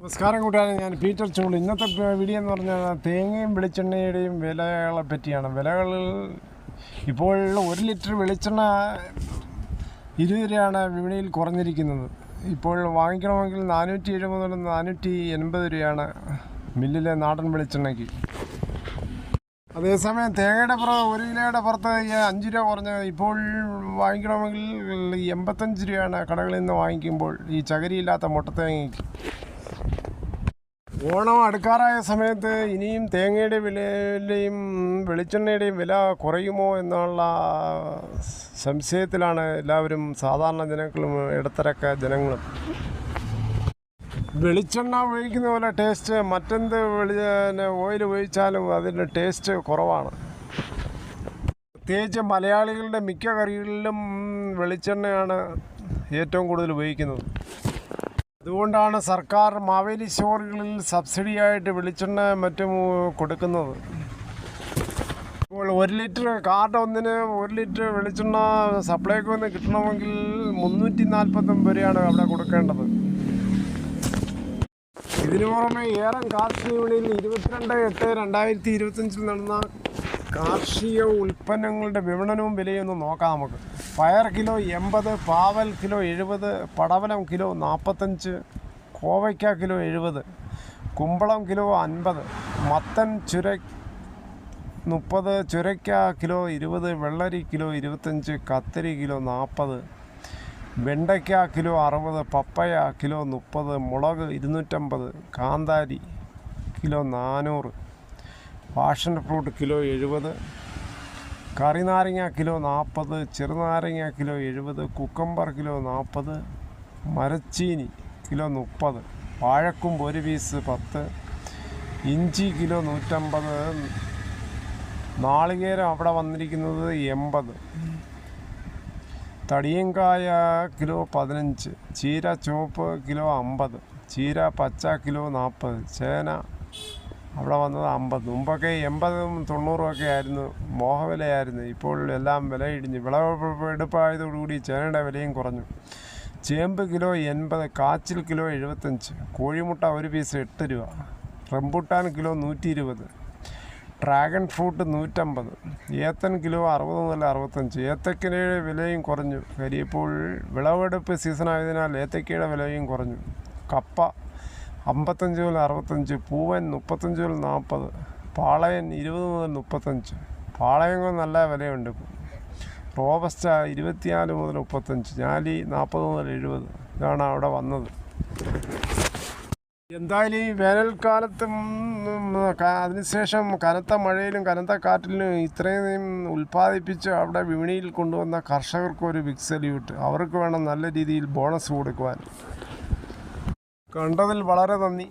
നമസ്കാരം കൂട്ടുകാരെ ഞാൻ പീറ്റർ ചൂൾ ഇന്നത്തെ വീഡിയോ എന്ന് പറഞ്ഞാൽ തേങ്ങയും വെളിച്ചെണ്ണയുടെയും വിലകളെ പറ്റിയാണ്. വിലകൾ ഇപ്പോൾ ഒരു ലിറ്റർ വെളിച്ചെണ്ണ ഇരുപത് രൂപയാണ് വിപണിയിൽ കുറഞ്ഞിരിക്കുന്നത്. ഇപ്പോൾ വാങ്ങിക്കണമെങ്കിൽ നാനൂറ്റി എഴുപത് മുതൽ നാനൂറ്റി എൺപത് രൂപയാണ് മില്ലിലെ നാടൻ വെളിച്ചെണ്ണയ്ക്ക്. അതേസമയം തേങ്ങയുടെ പുറത്ത് ഒരു കിലോയുടെ പുറത്ത് അഞ്ച് രൂപ കുറഞ്ഞ ഇപ്പോൾ വാങ്ങിക്കണമെങ്കിൽ എൺപത്തഞ്ച് രൂപയാണ് കടകളിൽ നിന്ന് വാങ്ങിക്കുമ്പോൾ ഈ ചകരിയില്ലാത്ത മുട്ടത്തേങ്ങയ്ക്ക് ഓണം അടുക്കാറായ സമയത്ത് ഇനിയും തേങ്ങയുടെ വിലയുടെയും വെളിച്ചെണ്ണയുടെയും വില കുറയുമോ എന്നുള്ള സംശയത്തിലാണ് എല്ലാവരും സാധാരണ ജനങ്ങളും ഇടത്തരക്ക ജനങ്ങളും. വെളിച്ചെണ്ണ ഉപയോഗിക്കുന്ന പോലെ ടേസ്റ്റ് മറ്റെന്ത് വെളി ഓയിൽ ഉപയോഗിച്ചാലും അതിന്റെ ടേസ്റ്റ് കുറവാണ്. പ്രത്യേകിച്ച് മലയാളികളുടെ മിക്ക കറികളിലും വെളിച്ചെണ്ണയാണ് ഏറ്റവും കൂടുതൽ ഉപയോഗിക്കുന്നത്. അതുകൊണ്ടാണ് സർക്കാർ മാവേലി സ്റ്റോറുകളിൽ സബ്സിഡിയായിട്ട് വെളിച്ചെണ്ണ മറ്റും കൊടുക്കുന്നത്. ഇപ്പോൾ ഒരു ലിറ്റർ കാർഡ് ഒന്നിന് ഒരു ലിറ്റർ വെളിച്ചെണ്ണ സപ്ലൈക്ക് ഒന്ന് കിട്ടണമെങ്കിൽ മുന്നൂറ്റി നാൽപ്പത്തൊമ്പത് രൂപയാണ് അവിടെ കൊടുക്കേണ്ടത്. ഇതിനു പുറമെ ഏറം കാർഷിക വിളിയിൽ ഇരുപത്തിരണ്ട് എട്ട് രണ്ടായിരത്തി ഇരുപത്തഞ്ചിൽ നടന്ന കാർഷിക ഉൽപ്പന്നങ്ങളുടെ വിപണനവും വിലയും ഒന്ന് നോക്കാം നമുക്ക്. പയർ കിലോ എൺപത് പാവൽ കിലോ എഴുപത് പടവലം കിലോ നാൽപ്പത്തഞ്ച് കോവയ്ക്ക കിലോ എഴുപത് കുമ്പളം കിലോ അൻപത് മത്തൻ ചുര മുപ്പത് ചുരയ്ക്ക കിലോ ഇരുപത് വെള്ളരി കിലോ ഇരുപത്തഞ്ച് കത്തിരി കിലോ നാൽപ്പത് വെണ്ടയ്ക്ക കിലോ അറുപത് പപ്പയ കിലോ മുപ്പത് മുളക് ഇരുന്നൂറ്റമ്പത് കാന്താരി കിലോ നാനൂറ് പാഷൻ ഫ്രൂട്ട് കിലോ എഴുപത് കറിനാരങ്ങ കിലോ നാൽപ്പത് ചെറുനാരങ്ങ കിലോ എഴുപത് കുക്കമ്പർ കിലോ നാൽപ്പത് മരച്ചീനി കിലോ മുപ്പത് വാഴക്കുമ്പ് ഒരു പീസ് പത്ത് ഇഞ്ചി കിലോ നൂറ്റമ്പത് നാളികേരം അവിടെ വന്നിരിക്കുന്നത് എൺപത് തടിയങ്കായ കിലോ പതിനഞ്ച് ചീര ചുവപ്പ് കിലോ അമ്പത് ചീര പച്ച കിലോ നാൽപ്പത് ചേന അവിടെ വന്നത് അമ്പത് മുമ്പൊക്കെ എൺപതും തൊണ്ണൂറും ഒക്കെ ആയിരുന്നു മോഹവിലയായിരുന്നു. ഇപ്പോൾ എല്ലാം വില ഇടിഞ്ഞു വിളവെടുപ്പായതോടുകൂടി ചേനയുടെ വിലയും കുറഞ്ഞു. ചേമ്പ് കിലോ എൺപത് കാച്ചിൽ കിലോ എഴുപത്തഞ്ച് കോഴിമുട്ട ഒരു പീസ് എട്ട് രൂപ റംബുട്ടാൻ കിലോ നൂറ്റി ഇരുപത് ഡ്രാഗൺ ഫ്രൂട്ട് നൂറ്റമ്പത് ഏത്തൻ കിലോ അറുപത് മുതൽ അറുപത്തഞ്ച്. ഏത്തക്കയുടെ വിലയും കുറഞ്ഞു. കരിയപ്പോൾ വിളവെടുപ്പ് സീസൺ ആയതിനാൽ ഏത്തക്കയുടെ വിലയും കുറഞ്ഞു. കപ്പ അമ്പത്തഞ്ച് മുതൽ അറുപത്തഞ്ച് പൂവൻ മുപ്പത്തഞ്ച് മുതൽ നാൽപ്പത് പാളയൻ ഇരുപത് മുതൽ മുപ്പത്തഞ്ച്. പാളയങ്ങൾ നല്ല വിലയുണ്ട്. റോബസ്റ്റ ഇരുപത്തിനാല് മുതൽ മുപ്പത്തഞ്ച് ഞാലി നാൽപ്പത് മുതൽ എഴുപത് ഇതാണ് അവിടെ വന്നത്. എന്തായാലും ഈ വേനൽക്കാലത്തും അതിനുശേഷം കനത്ത മഴയിലും കനത്ത കാറ്റിലും ഇത്രയും ഉൽപ്പാദിപ്പിച്ച് അവിടെ വിപണിയിൽ കൊണ്ടുവന്ന കർഷകർക്ക് ഒരു ബിഗ് സല്യൂട്ട് അവർക്ക് വേണം നല്ല രീതിയിൽ ബോണസ് കൊടുക്കുവാൻ. കണ്ടതിൽ വളരെ നന്ദി.